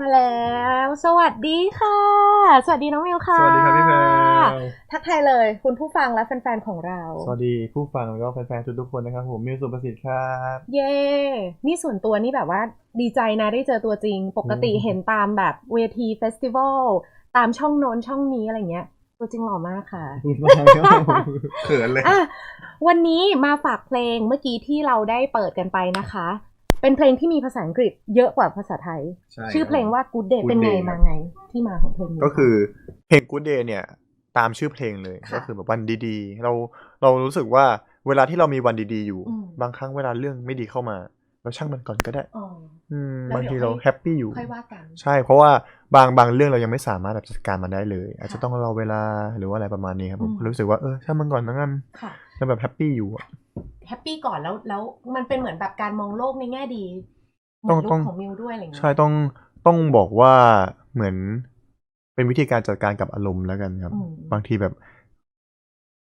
มาแล้ว สวัสดีค่ะ สวัสดีน้องมิวค่ะสวัสดีครับพี่แพรวทักทายเลย คุณผู้ฟังและแฟนๆของเรา สวัสดีผู้ฟังแล้วก็แฟนๆทุกๆคนนะครับผมมิวสุประสิทธิ์ครับ เย่นี่ส่วนตัวนี่แบบว่าดีใจนะได้เจอตัวจริง ปกติอืมเห็นตามแบบเวทีเฟสติวัลตามช่องโน้นช่องนี้อะไรเงี้ย ตัวจริงหล่อมากค่ะพูดมากครับผมเขินเลยอะวันนี้มาฝากเพลงเมื่อกี้ที่เราได้เปิดกันไปนะคะ เป็นเพลงที่มีภาษาอังกฤษเยอะกว่าภาษาไทยใช่ชื่อเพลงว่า Good Day Good เป็นไง Day มาไงที่มาของเพลงนี้ก็คือเพลง Good Day เนี่ยตามชื่อเพลงเลยค่ะก็คือแบบวันดีๆ เราเรารู้สึกว่าเวลาที่เรามีวันดีๆอยู่อืมบางครั้งเวลาเรื่องไม่ดีเข้ามา เราช่างมันก่อนก็ได้อ๋ออืมแล้วบางทีเดี๋ยวเราค่อยแฮปปี้อยู่ค่อยว่ากันใช่เพราะว่าบางบางเรื่องเรายังไม่สามารถแบบจัดการมันได้เลย อาจจะค่ะต้องรอเวลาหรือว่าอะไรประมาณนี้ครับผมอืมรู้สึกว่าเออช่างมันก่อนนะงั้นค่ะแล้วแบบแฮปปี้อยู่อะ แฮปปี้ก่อนแล้วแล้วมันเป็นเหมือนแบบการมองโลกในแง่ดีเหต้มือองนลูต้กองของมิวด้วยอะไรเงี้ยใช่ต้องต้องบอกว่าเหมือนเป็นวิธีการจัดการกับอารมณ์แล้วกันครับอืมบางทีแบบ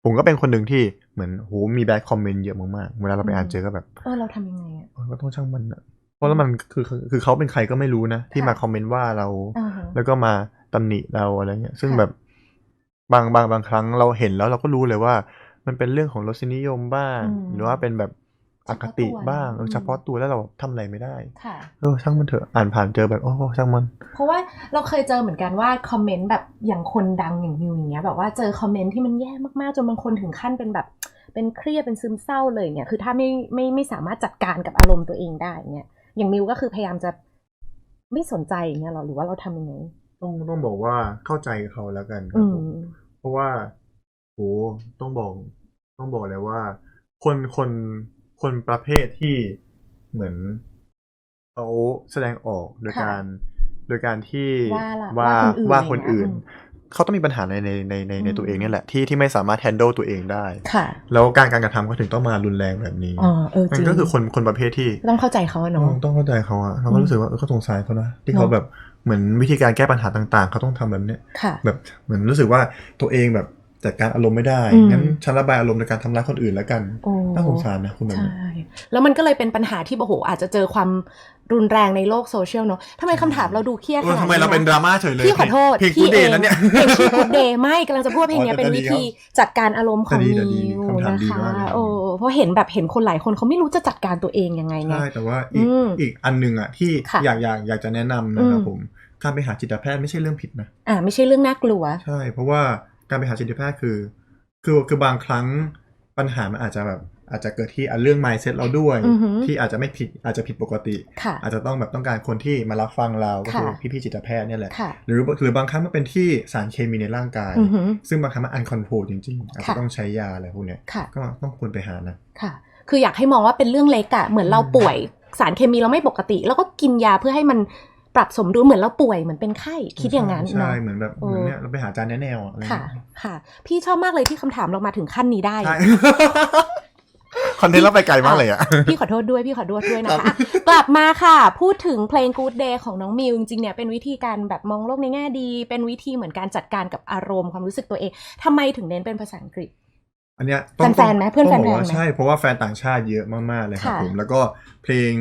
ผมก็เป็นคนหนึ่งที่เหมือนโหมีแบดคอมเมนต์เยอะมากๆเวลาเราไปอ่านเจอก็แบบเออเราทำยังไงอะเออก็ต้องช่างมันอะเพราะแล้วมันคือคือคือเขาเป็นใครก็ไม่รู้นะ ที่ค่ะมาคอมเมนต์ว่าเราอ่าฮะแล้วก็มาตำหนิเราอะไรเงี้ย ซึ่งค่ะแบบบางบางบางครั้งเราเห็นแล้วเราก็รู้เลยว่า มันเป็นเรื่องของรสนิยมบ้าง หรือว่าเป็นแบบอคติบ้างเออเฉพาะตัวแล้วเราทำอะไรไม่ได้ค่ะเออช่างมันเถอะอ่านผ่านเจอแบบโอ้ช่างมัน เพราะว่าเราเคยเจอเหมือนกันว่าคอมเมนต์แบบอย่างคนดังอย่างมิวอย่างเงี้ยแบบว่าเจอคอมเมนต์ที่มันแย่มากๆจนบางคนถึงขั้นเป็นแบบเป็นเครียดเป็นซึมเศร้าเลยเนี่ยคือถ้าไม่ไม่ไม่สามารถจัดการกับอารมณ์ตัวเองได้เนี่ยอย่างมิวก็คือพยายามจะไม่สนใจอย่างเงี้ยหรอหรือว่าเราทำยังไงต้องต้องบอกว่าเข้าใจเขาแล้วกันครัอืบผมมเพราะว่าโหต้องบอก ต้องบอกเลยว่า คนคนคนประเภทที่เหมือนเขาแสดงออกโดยค่ะการ โดยการที่ว่าละว่าว่าว่าคคนนอื่อื่นนเขาต้องมีปัญหาในในในในในอืมตัวเองเนี่ยแหละที่ที่ไม่สามารถ handle ตัวเองได้ค่ะ แล้วการการกระทำเขาถึงต้องมารุนแรงแบบนี้อ๋อเออจมัรินงก็คือคนคนประเภทที่ ต้องเข้าใจเขาอะเนาะต้องต้องเข้าใจเขาอะเราก็รู้สึกว่าเออเขาสงสารเขานะที่เขาเนอะแบบเหมือนวิธีการแก้ปัญหาต่าง ๆ เขาต้องทำแบบเนี้ยค่ะแบบเหมือนรู้สึกว่าตัวเองแบบ จัดการอารมณ์ไม่ได้อืมงั้นฉันระบายอารมณ์ในการทำร้ายคนอื่นแล้วกันโอ้น่าสงสารนะคุณแบบใช่นี้แล้วมันก็เลยเป็นปัญหาที่โอ้โหอาจจะเจอความรุนแรงในโลกโซเชียลเนาะทำไมคำถามเราดูเครียดขเออนาดนี้ทำไมเราเป็นดราม่าเฉยเลยพี่ขอโทษเพลงกูพี่เดเองย์นั้นเนี่ยเพลงชื่อ Good Day ไม่กำลังจะพูดว่าเพลงเนี้ยอ๋อเป็นแต่ดีวิธีจัดการอารมณ์ของแต่มิดีแต่ดีวคำถามนะดีคะมากเลยโอ้เพราะเห็นแบบเห็นคนหลายคนเขาไม่รู้จะจัดการตัวเองยังไงไงใช่แต่ว่าอีกอืมอีกอันหนึ่งอะที่ค่ะอยากอยากอยากจะแนะนำนะครับอืมผมการไปหาจิตแพทย์ไม่ใช่เรื่องผิดนะอ่าไม่ใช่เรื่องน่ากลัว ใช่ เพราะว่า การไปหาจิตแพทย์คือ คือคือบางครั้งปัญหามันอาจจะแบบอาจจะเกิดที่อะเรื่อง mindset เราด้วยอือหือที่อาจจะไม่ผิดอาจจะผิดปกติค่ะอาจจะต้องแบบต้องการคนที่มารับฟังเราก็คือค่ะพี่ๆจิตแพทย์เนี่ยแหละค่ะหรือหรือบางครั้งมันเป็นที่สารเคมีในร่างกายอือหือซึ่งบางครั้งมันอันคอนโทรลจริงๆ อาจจะค่ะต้องใช้ยาอะไรพวกเนี้ยค่ะก็ต้องควรไปหานะค่ะ คืออยากให้มองว่าเป็นเรื่องเล็กอะเหมือนเราอืมป่วยสารเคมีเราไม่ปกติ แล้วก็กินยาเพื่อให้มัน ปรับสมดุลเหมือนเราป่วยเหมือนเป็นไข้คิดอย่างนั้นใช่เนาะเหมือนแบบเออเหมือนเนี่ยเราไปหาอาจารย์แนวๆอะไรค่ะเงี้ยค่ะ พี่ชอบมากเลยที่คำถามเรามาถึงขั้นนี้ได้ใช่คอนเทนต์เราไปไกลมากเลยอะพี่ขอโทษด้วยพี่ขอโทษด้วยนะคะอะกลับมาค่ะ พูดถึงเพลง Good Day ของน้องมิว จริงๆเนี่ยเป็นวิธีการแบบมองโลกในแง่ดี เป็นวิธีเหมือนการจัดการกับอารมณ์ความรู้สึกตัวเองทำไมถึงเน้นเป็นภาษาอังกฤษ อันเนี้ยต้องแฟนๆไหมเพื่อนต้งบกแฟนๆว่าไหมใช่เพราะว่าแฟนต่างชาติเยอะมากๆเลยครับค่ะผมแล้วก็เพลง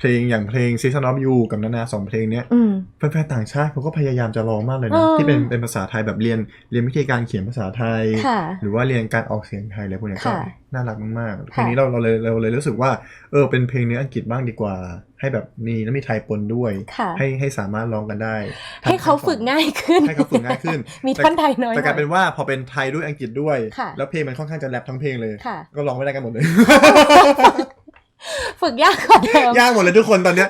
เพลงอย่างเพลง Season of You กับนานาสองเพลงเนี้ยอืมแฟนๆต่างชาติเขาก็พยายามจะร้องมากเลยเอนะอที่เป็นเป็นภาษาไทยแบบเรียนเรียนวิธีการเขียนภาษาไทยค่ะหรือว่าเรียนการออกเสียงไทยอะไรพวกเนี้ยก็ค่ะน่ารักมากๆเพลค่ะงนี้เราเราเลยเราเลยรู้สึกว่าเออเป็นเพลงเนื้ออังกฤษบ้างดีกว่า ให้แบบมีแล้วมีไทยปนด้วยค่ะให้ให้สามารถร้องกันได้ ให้เขาฝึกง่ายขึ้นให้เขาฝึกง่ายขึ้น มีท่อนไทยน้อยแต่กลายหเป็น่นอยว่าพอเป็นไทยด้วยอังกฤษด้วยค่ะแล้วเพลงมันค่อนข้างจะแรปทั้งเพลงเลยค่ะก็ร้องไม่ได้กันหมดเลย ฝึกยากกว่าเดิมยากหมดเลยทุกคนตอนเนี้ย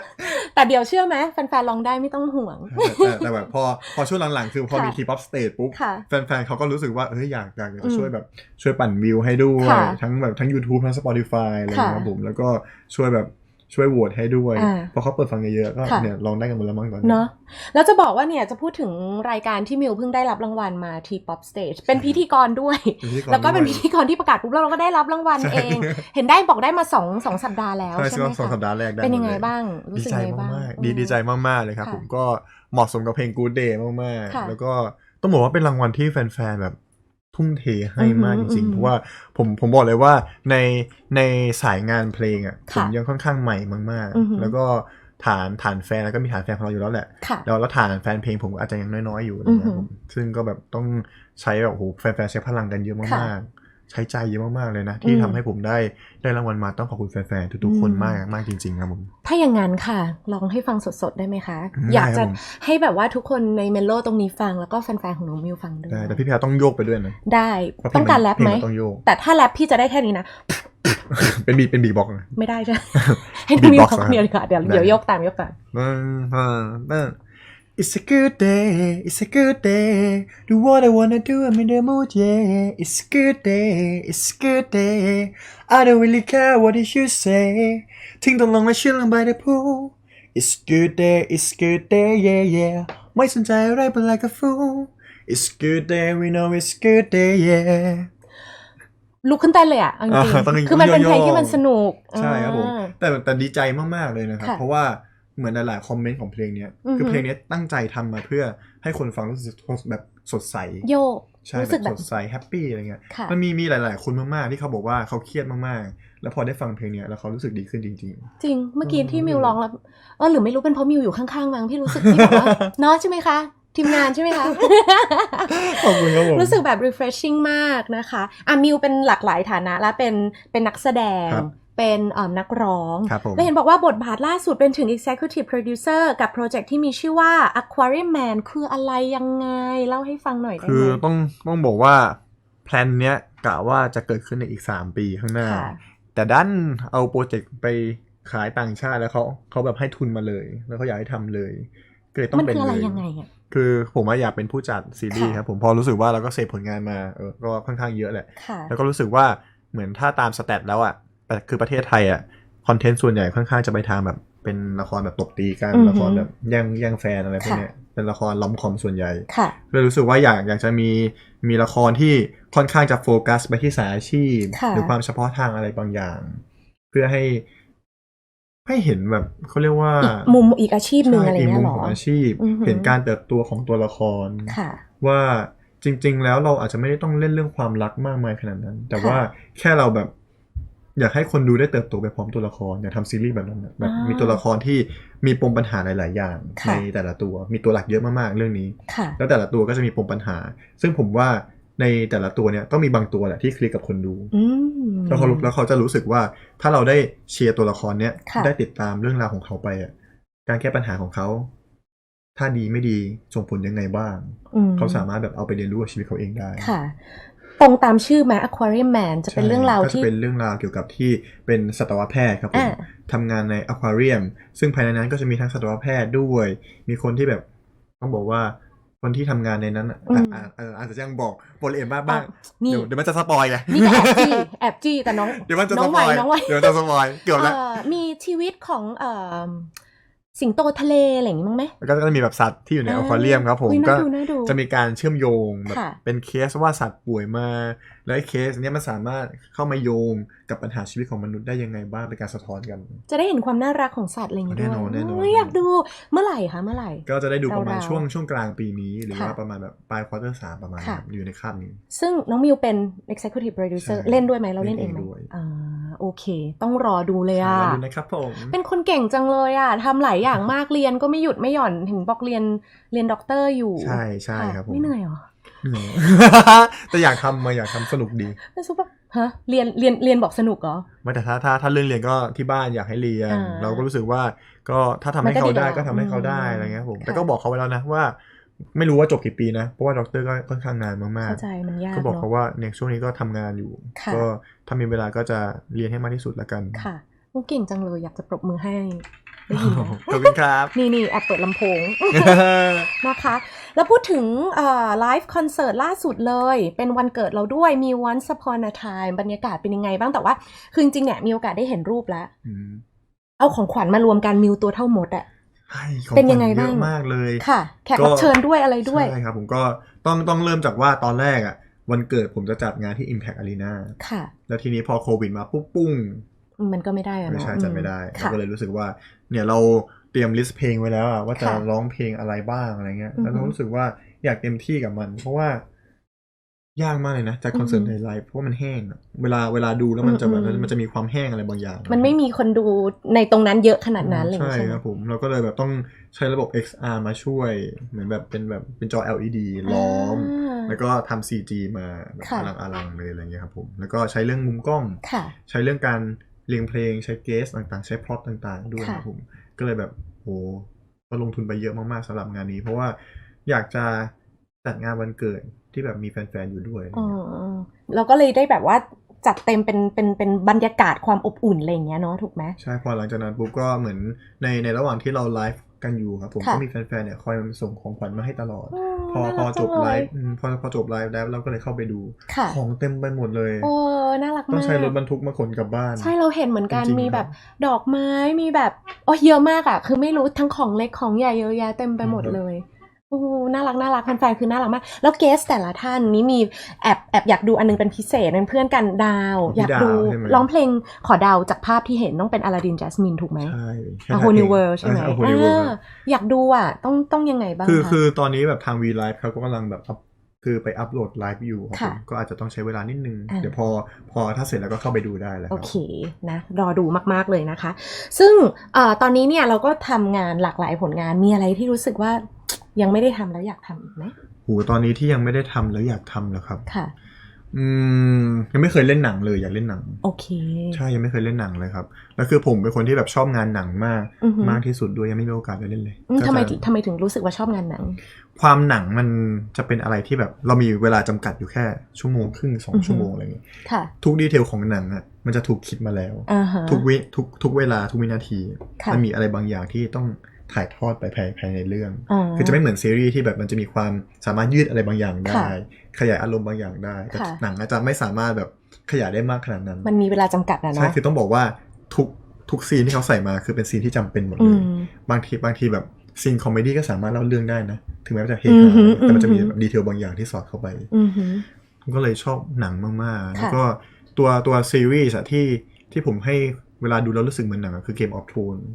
แต่เดี๋ยวเชื่อไหมแฟนๆลองได้ไม่ต้องห่วง แต่แต่แต่แบบพอพอช่วงหลังๆ คือพอค่ะมีทีป๊อปสเตจปุ๊บ ค่ะแฟนๆเขาก็รู้สึกว่าเอ้ยอยากอยากอืจะมช่วยแบบช่วยปั่นวิวให้ด้วย ค่ะทั้งแบบทั้ง YouTube ทั้ง Spotify อะไรอย่างเงี้ยค่ะครับผมแล้วก็ช่วยแบบ ช่วยโหวตให้ด้วยอ่าเพราะเขาเปิดฟังเยอะๆก็ค่ะเนี่ยลองได้กันหมดแล้วมั้งตอนนี้เนาะแล้วจะบอกว่าเนี่ยจะพูดถึงรายการที่มิวเพิ่งได้รับรางวัลมาทีป๊อปสเตจเป็นพิธีกรด้วยเป็นพิธีรแล้วก็เป็นด้พิยธีกรที่ประกาศปุ๊บแล้วเราก็ได้รับรางวัลใช่เอง เห็นได้บอกได้มาสองสองสัปดาห์แล้วใช่ใช่ช่ไหวมงสองสัปคะดาห์แรกได้เป็นยังไงหมดลบ้างรู้ดีสึกใจยังไงบ้างมากอืๆดีดีใจมากๆเลยครับค่ะผมก็เหมาะสมกับเพลง Good Day มากค่ะๆแล้วก็ต้องบอกว่าเป็นรางวัลที่แฟนๆแบบ ทุ่มเทให้มากอืจอหือริงอือหือๆเพราะว่าผมผมบอกเลยว่าในในสายงานเพลงอะผค่ะมยังค่อนข้างใหม่มากอือหือๆแล้วก็ฐานฐานแฟนแล้วก็มีฐานแฟนของเราอยู่แล้วแหละค่ะแล้วแล้วฐานแฟนเพลงผมก็อาจจะยังน้อยๆอยู่นะอือคหืรับอผมซึ่งก็แบบต้องใช้แบบโอ้โหแฟนๆใช้พลังกันเยอะมากๆ ใช้ใจเยอะมากๆเลยนะ ที่อืมทำให้ผมได้ได้รางวัลมาต้องขอบคุณแฟนๆทุกๆคนอืมมากมากจริงๆครับผม ถ้าอย่างนั้นค่ะ ลองให้ฟังสดๆได้ไหมคะได้อยากจะครับผมให้แบบว่าทุกคนในเมโลตรงนี้ฟังแล้วก็แฟนๆของน้องมิวฟังด้วยได้แต่พี่แพรต้องโยกไปด้วยนะได้เพราะเพลต้องการแรปไหมเพลงนต้องโยกแต่ถ้าแรปพี่จะได้แค่นี้นะเป็นบีเป็นบีบอกนะไม่ได้ใช่ไหมให้น้องมิว Beatbox ฟังคนเดียวดีกว่าเดี๋ยวได้เดี๋ยวยกตามยกตาม It's a good day, it's a good day. Do what I wanna do, I'm in the mood, yeah. It's a good day, it's a good day. I don't really care what you should say. ทิ้งต้องลงมาชิลลง by the pool. It's a good day, it's a good day, yeah, yeah. ไม่สนใจอะไร but like a fool. It's a good day, we know it's a good day, yeah. ลุกขึ้นเต้นเลยอะเอาจริอ่าต้องงๆคือมันเป็นเพลงโยกๆที่มันสนุก ใช่ครับผมอ่าแต่แต่ดีใจมาก ๆ เลยนะครับค่ะเพราะว่า เหมือนหลายๆคอมเมนต์ของเพลงเนี้ยอือฮึคือเพลงเนี้ยตั้งใจทำมาเพื่อให้คนฟังรู้สึกแบบสดใสโยกใช่รู้แบสึกบแบสบดใสแฮปปี้อะไรเงี้ยค่ะมันมีมีหลาย ๆ คนมาก ๆ ที่เขาบอกว่าเขาเครียดมาก ๆ แล้วพอได้ฟังเพลงเนี้ยแล้วเขารู้สึกดีขึ้นจริงจริง เมื่อกี้อืมที่มิวร้องแล้วเออหรือไม่รู้เป็นเพราะมิวอยู่ข้างๆมั้งพี่รู้สึกที่แบบว่าเนาะใช่ไหมคะทีมงานใช่ไหมคะๆขอบคุณครับผมรู้สึกแบบ refreshing มากนะคะอะมิวเป็นหลากหลายฐานะและเป็นเป็นนักแสดงครับ เป็นเอ่อนักร้องครับผมและเห็นบอกว่าบทบาทล่าสุดเป็นถึง executive producer กับโปรเจกต์ที่มีชื่อว่า Aquarium Man คืออะไรยังไง เล่าให้ฟังหน่อยได้คือไหมต้องต้องบอกว่า แพลนเนี้ยกะว่าจะเกิดขึ้นในอีก 3 ปีข้างหน้าค่ะแต่ดันเอาโปรเจกต์ไปขายต่างชาติแล้วเขาเขาแบบให้ทุนมาเลย แล้วเขาอยากให้ทำเลยก็เลยต้องมันเป็นคืออะไรเลยยังไงอะคือผมว่าอยากเป็นผู้จัดซีรีส์ค่ะครับผมพอรู้สึกว่าเราก็เสพผลงานมาเออก็ค่อนข้างเยอะแหละค่ะแล้วก็รู้สึกว่าเหมือนถ้าตามสแตทแล้วอะแต่ คือประเทศไทยอะคอนเทนต์ส่วนใหญ่ค่อนข้างจะไปทางแบบเป็นละครแบบตบตีกันอือฮึละครแบบแย่งแย่งแฟนอะไรพวกค่ะเนี้ยเป็นละครล้อมคอมส่วนใหญ่ค่ะเลยรู้สึกว่าอยากอยากจะมีมีละครที่ค่อนข้างจะโฟกัสไปที่สายอาชีพค่ะหรือความเฉพาะทางอะไรบางอย่าง เพื่อให้ ให้เห็นแบบเขาเรียกว่าอีกมุมอีกอาชีพหนึ่งอะไรใช่กเงี้มุยมเหรอของอาชีพอือหือเห็นการเติบโตของตัวละครค่ะว่าจริง ๆ แล้วเราอาจจะไม่ได้ต้องเล่นเรื่องความรักมากมายขนาดนั้น แต่ค่ะว่าแค่เราแบบ อยากให้คนดูได้เติบโตไปพร้อมตัวละครอยากทำซีรีส์แบบนั้นน่ะแบบอ่ามีมีตัวละครที่มีปมปัญหาหลาย ๆ อย่างค่ะในแต่ละตัวมีตัวหลักเยอะมาก ๆ เรื่องนี้ค่ะแล้วแต่ละตัวก็จะมีปมปัญหา ซึ่งผมว่าในแต่ละตัวเนี่ยต้องมีบางตัวแหละที่คลิกกับคนดูอืมแล้วเขารู้แล้วเขาจะรู้สึกว่าถ้าเราได้เชียร์ตัวละครเนี้ยค่ะได้ติดตามเรื่องราวของเขาไปอะการแก้ปัญหาของเขา ถ้าดีไม่ดีส่งผลยังไงบ้างอืมเขาสามารถแบบเอาไปเรียนรู้กับชีวิตเขาเองได้ค่ะ ตรงตามชื่อไหม Aquarium Man จะเป็นใช่เรื่องราวก็จะที่เป็นเรื่องราวเกี่ยวกับที่เป็นสัตวแพทย์ครับผมอ่าทำงานในอควาเรียมซึ่งภายในนั้นก็จะมีทั้งสัตวแพทย์ด้วย มีคนที่แบบต้องบอกว่าคนที่ทำงานในนั้นอะอะอะเอออาจจะยังบอกบทละเอียดมากบ้างนี่เดี๋ยวเดี๋ยวมันจะสปอยไงนี่ก็แอบจี้แอบจี้แต่น้องเดี๋ยวมันจะน้สองปไหวอยน้องไหวเดี๋ยวมันจะสปอยเกือบแล้วเอ่อมีชีวิตของเอ่อ สิงโตทะเลอะไรอย่างนี้มั้งไหมแล้วก็จะมีแบบสัตว์ที่อยู่ในอควาเรียมครับผมอุ๊ยก็น่าดูน่าดูจะมีการเชื่อมโยงแบบค่ะเป็นเคสว่าสัตว์ป่วยมา แล้วไอ้เคสเนี้ยมันสามารถเข้ามาโยงกับปัญหาชีวิตของมนุษย์ได้ยังไงบ้างเป็นการสะท้อนกัน จะได้เห็นความน่ารักของสัตว์อะไรอย่างนี้ด้วยแน่นอนแน่นอนเฮ้ยอยากดูเมื่อไหร่คะเมื่อไหร่ ก็จะได้ดูประมาณราวๆช่วงช่วงกลางปีนี้ หรือว่าค่ะประมาณแบบปลายควอเตอร์สามประมาณค่ะนั้นอยู่ในคาบนี้ ซึ่งน้องมิวเป็น executive producer ใช่เล่นด้วยไหมเราเล่นเล่เอนงเองไหมด้วยอ่า โอเค ต้องรอดูเลยอะมาดูนะครับผม เป็นคนเก่งจังเลยอะทำหลายอย่างมากเรียนก็ไม่หยุดไม่หย่อนเห็นบอกเรียนเรียนด็อกเตอร์อยู่ ใช่ใช่ะครับผมไม่เหนื่อยเหรอเหนื่อยแต่อยากทำมาอยากทำสนุกดีไม่ซุปแบบฮะเรียนเรียนเรียนบอกสนุกเหรอไม่แต่ถ้าถ้าถ้าเรื่องเรียนก็ที่บ้านอยากให้เรียนอ่าเราก็รู้สึกว่าก็ถ้าทำให้มันก็เขาดีได้แล้วก็ทำให้เขาได้อืมอะไรเงี้ยครับผมค่ะแต่ก็บอกเขาไว้แล้วนะว่า ไม่รู้ว่าจบกี่ปีนะ เพราะว่าด็อกเตอร์ก็ค่อนข้างนานมากเข้าใจมันยาๆกก็บอกเนาะเขาว่าเนี่ยช่วงนี้ก็ทำงานอยู่ค่ะก็ถ้ามีเวลาก็จะเรียนให้มากที่สุดละกันค่ะมึงเก่งจังเลยอยากจะปรบมือให้ได้ยินไหมขอบคุณครับ นี่นี่แอบเปิดลำโพงนะคะ แล้วพูดถึงไลฟ์คอนเสิร์ตล่าสุดเลย เป็นวันเกิดเราด้วยมี Once Upon a Time บรรยากาศเป็นยังไงบ้างแต่ว่า คือจริงๆเนี่ยมีโอกาสได้เห็นรูปแล้วอืมเอาของขวัญมารวมกันมิวตัวเท่ามดอะ ให้ของเป็นยังไงขวัญเยบ้างอะมากเลยค่ะ แขกก็รับเชิญด้วยอะไรด้วย ใช่ครับ ผมก็ต้องต้องเริ่มจากว่าตอนแรกอะ วันเกิดผมจะจัดงานที่ Impact Arena ค่ะ แล้วทีนี้พอโควิดมาปุ๊บปุ้งมันก็ไม่ได้อะไม่เนาะใช่จัดไม่ได้อืเราค่ะ ก็เลยรู้สึกว่า เนี่ยเราเตรียมลิสต์เพลงไว้แล้วอะว่าจะค่ะร้องเพลงอะไรบ้างอะไรเงี้ยอือฮึแล้วเรารู้สึกว่าอยากเต็มที่กับมัน เพราะว่า ยากมากเลยนะจากคอนเสิร์ตในไลฟ์เพราะว่ามันแห้งอะเวลาเวลาดูแล้วมันจะแบบอืมอืมมันจะมีความแห้งอะไรบางอย่าง มันไม่มีคนดูในตรงนั้นเยอะขนาดนั้นอะไรอย่างใช่เลยใช่ไหคมรับผมเราก็เลยแบบต้องใช้ระบบ XR มาช่วย เหมือนแบบเป็นแบบเป็นจอ LED ล้อมาแล้วก็ทำ CG มาแบบค่ะอลังอลังเลยอะไรเงี้ยครับผมแล้วก็ใช้เรื่องมุมกล้องค่ะใช้เรื่องการเรียงเพลงใช้เกสต่างๆ ใช้พล็อตต่างๆ ด้วยค่ะครับผมก็เลยแบบโหก็ลงทุนไปเยอะมากๆสำหรับงานนี้ เพราะว่าอยากจะจัดงานวันเกิด ที่แบบมีแฟนๆอยู่ด้วยอะไรอ๋อเงี้ยเราก็เลยได้แบบว่าจัดเต็มเป็นเป็นเป็นบรรยากาศความอบอุ่นอะไรอย่างเงี้ยเนาะถูกไหมใช่พอหลังจากนั้นปุ๊บก็เหมือนในในระหว่างที่เราไลฟ์กันอยู่ครับผมค่ะก็มีแฟนๆเนี่ยคอยมาส่งของขวัญมาให้ตลอดมพอน่าพอรักจบงไลเลยฟ์อืมพอพอจบไลฟ์แล้วเราก็เลยเข้าไปดูค่ะของเต็มไปหมดเลยโอ้น่ารักต้อมางกใช้รถบรรทุกมาขนกลับบ้าน ใช่เราเห็นเหมือนกันจริงๆมีแบบดอกไม้มีแบบโอ้เยอะมากอะคือไม่รู้ทั้งของเล็กของใหญ่เยอะแยะเต็มไปหมดครับเลย โอ้น่ารักน่ารักแฟนๆคือน่ารักมาก แล้วเกสแต่ละท่านนี้มีแอบแอบอยากดูอันนึงเป็นพิเศษเป็นเพื่อนกันดาวพี่อยากดูดาวใช่ไหมร้องเพลงขอดาวจากภาพที่เห็นต้องเป็นอลาดินจัสมินถูกไหมใช่ A Whole New World ใช่ไหม A Whole New World อ่าอยากดูอะต้องต้องยังไงบ้างคือคะคือตอนนี้แบบทาง V Live เขาก็กำลังแบบอัพคือไปอัพโหลดไลฟ์อยู่ครับผค่ะมก็อาจจะต้องใช้เวลานิดนึงอ่าเดี๋ยวพอพอถ้าเสร็จแล้วก็เข้าไปดูได้แล้วคโอรับเคนะรอดูมากๆเลยนะคะ ซึ่งเออตอนนี้เนี่ยเราก็ทำงานหลากหลายผลงานมีอะไรที่รู้สึกว่า ยังไม่ได้ทำแล้วอยากทำอีกไหมโหตอนนี้ที่ยังไม่ได้ทำแล้วอยากทำแล้วครับ ค่ะ อืม ยังไม่เคยเล่นหนังเลยอยากเล่นหนัง โอเค ใช่ยังไม่เคยเล่นหนังเลยครับ แล้วคือผมเป็นคนที่แบบชอบงานหนังมากอือหือมากที่สุดด้วยยังไม่มีโอกาสได้เล่นเลยอืมก็ทำไมจะถึงทำไมถึงรู้สึกว่าชอบงานหนัง ความหนังมันจะเป็นอะไรที่แบบเรามีเวลาจำกัดอยู่แค่ชั่วโมงครึ่งสองอือหือชั่วโมงอะไรอย่างงี้ค่ะทุกดีเทลของหนังอะมันจะถูกคิดมาแล้วอ่าฮะทุกวิทุกทุกเวลาทุกวินาทีค่ะมันมีอะไรบางอย่างที่ต้อง ถ่ายทอดไปภายภายในเรื่องาคือจะไม่เหมือนซีรีส์ที่แบบมันจะมีความสามารถยืดอะไรบางอย่างได้ค่ะขยายอารมณ์บางอย่างได้แต่ค่ะหนังอาจจะไม่สามารถแบบขยายได้มากขนาดนั้น มันมีเวลาจำกัดนะใช่เนาะคือต้องบอกว่าทุกทุกซีนที่เขาใส่มาคือเป็นซีนที่จำเป็นหมดอืเลยมบางทีบางทีแบบซีนคอมเมดี้ก็สามารถเล่าเรื่องได้นะ ถึงแม้ว่าจะเฮอืฮาอหือแต่มันจะมีอือหือแบบดีเทลบางอย่างที่สอดเข้าไปอือหือผมก็เลยชอบหนังมากๆค่ะแล้วก็ตัวตัวซีรีส์อะที่ที่ผมให้เวลาดูแล้วรู้สึกเหมือนหนังอะคือ Game of Thrones อื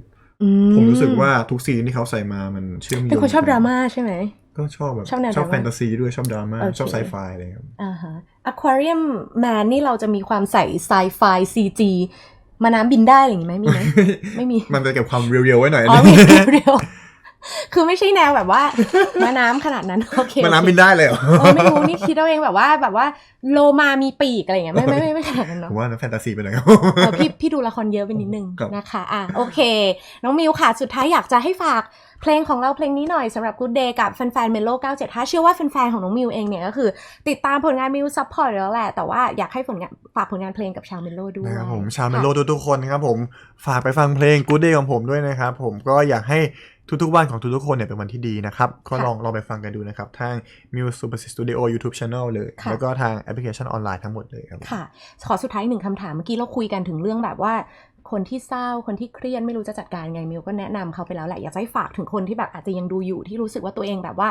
ผมรู้สึกว่าทุกซีนที่เขาใส่มามันเชื่อมโยงเป็นคนชอบกัดราม่าใช่ไหม ก็ชอบแบบชอบแนวชอบดราม่าแฟนตาซีด้วยชอบดราม่าโอเคชอบไซไฟอะไรครับอ่าฮะ Aquarium Man นี่เราจะมีความใส่ไซไฟ CG มาน้ำบินได้อะไรอย่างงี้ไหมมีไหมไม่มี มันจะเก็บความเรียวๆไว้หน่อยอ๋อนะมีเรียวๆ คือไม่ใช่แนวแบบว่ามาน้ำขนาดนั้นโอเคมันน้ำบินได้เลยเหรอเออไม่รู้นี่คิดเอาเองแบบว่าแบบว่าโลมามีปีกอะไรอย่างเงี้ยไม่ไม่ไม่ไม่ขนาดนั้นผเนาะมว่านั้นแฟนตาซีไปหน่อยครับเออพี่พี่ดูละครเยอะไปนิดนึงครับนะคะอะโอเค น้องมิวค่ะ สุดท้ายอยากจะให้ฝากเพลงของเราเพลงนี้หน่อยสำหรับ Good Day กับแฟนๆเมโล975 เชื่อว่าแฟนๆของน้องมิวเองเนี่ยก็คือ ติดตามผลงานมิวซัพพอร์ตแล้วแหละ แต่ว่าอยากให้ผลงานฝากผลงานเพลงกับชาวเมโลด้วยนะครับผมชาวเมค่ะโลทุกๆคนครับผมฝากไปฟังเพลง Good Day ของผมด้วยนะครับผมก็อยากให้ ทุกๆวันของทุกๆคนเนี่ยเป็นวันที่ดีนะครับ ก็ลองลองไปฟังกันดูนะครับ ทาง Muse Super Studio YouTube Channel เลยค่ะแล้วก็ทางแอปพลิเคชันออนไลน์ทั้งหมดเลยครับผมค่ะ ขอสุดท้ายหนึ่งคำถามเมื่อกี้เราคุยกันถึงเรื่องแบบว่าคนที่เศร้าคนที่เครียดไม่รู้จะจัดการไงมิวก็แนะนำเขาไปแล้วแหละอยากจะให้ฝากถึงคนที่แบบอาจจะยังดูอยู่ที่รู้สึกว่าตัวเองแบบว่า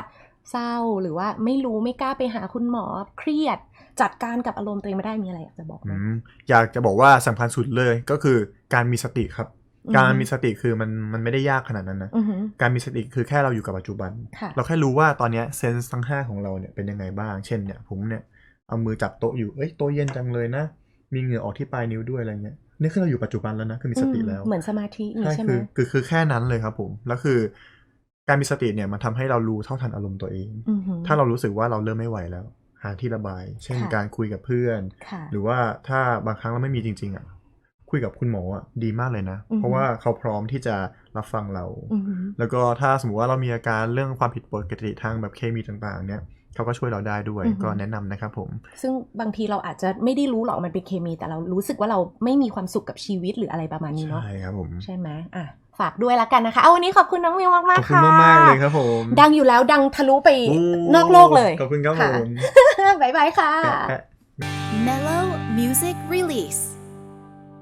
เศร้าหรือว่าไม่รู้ไม่กล้าไปหาคุณหมอเครียด จัดการกับอารมณ์ตัวเองไม่ได้มีอะไรอยากจะบอกไหมอืมอยากจะบอกว่าสำคัญสุดเลยก็คือการมีสติครับอืม การมีสติคือมันมันไม่ได้ยากขนาดนั้นนะอือหือการมีสติคือแค่เราอยู่กับปัจจุบันค่ะเราแค่รู้ว่าตอนเนี้ยเซนส์ทั้งห้าของเราเนี่ยเป็นยังไงบ้าง เช่นเนี่ยผมเนี่ยเอามือจับโต๊ะอยู่เอ้ยโต๊ะเย็นจังเลยนะ มีเหงื่อออกที่ปลายนิ้วด้วยอะไรเงี้ยนี่คือเราอยู่ปัจจุบันแล้วนะคือมีสติแล้วอืมเหมือนสมาธินี่ใช่ใช่ไหมคือคือคือแค่นั้นเลยครับผมแล้วคือ การมีสติเนี่ยมันทำให้เรารู้เท่าทันอารมณ์ตัวเองอือหือถ้าเรารู้สึกว่าเราเริ่มไม่ไหวแล้ว หาที่ระบาย เช่นค่ะการคุยกับเพื่อนค่ะหรือว่าถ้าบางครั้งเราไม่มีจริง ๆอะ คุยกับคุณหมออะดีมากเลยนะอือฮึเพราะว่าเขาพร้อมที่จะรับฟังเราอือหือแล้วก็ถ้าสมมติว่าเรามีอาการเรื่องความผิดปกติทางแบบเคมีต่างๆ เนี่ยเขาก็ช่วยเราได้ด้วยอือฮึก็แนะนำนะครับผม ซึ่งบางทีเราอาจจะไม่ได้รู้หรอกมันเป็นเคมี แต่เรารู้สึกว่าเราไม่มีความสุขกับชีวิตหรืออะไรประมาณนี้เนาะใช่ครับผมใช่ไหมอะฝากด้วยละกันนะคะ เอาวันนี้ขอบคุณน้องมิวมากมากขอบคุณมากๆเลยครับผม ดังอยู่แล้วดังทะลุไปโอ้นอกโลกเลย ขอบคุณครับผค่ะมบ๊ายบายค่ะแปะแปะ Mellow Music Release.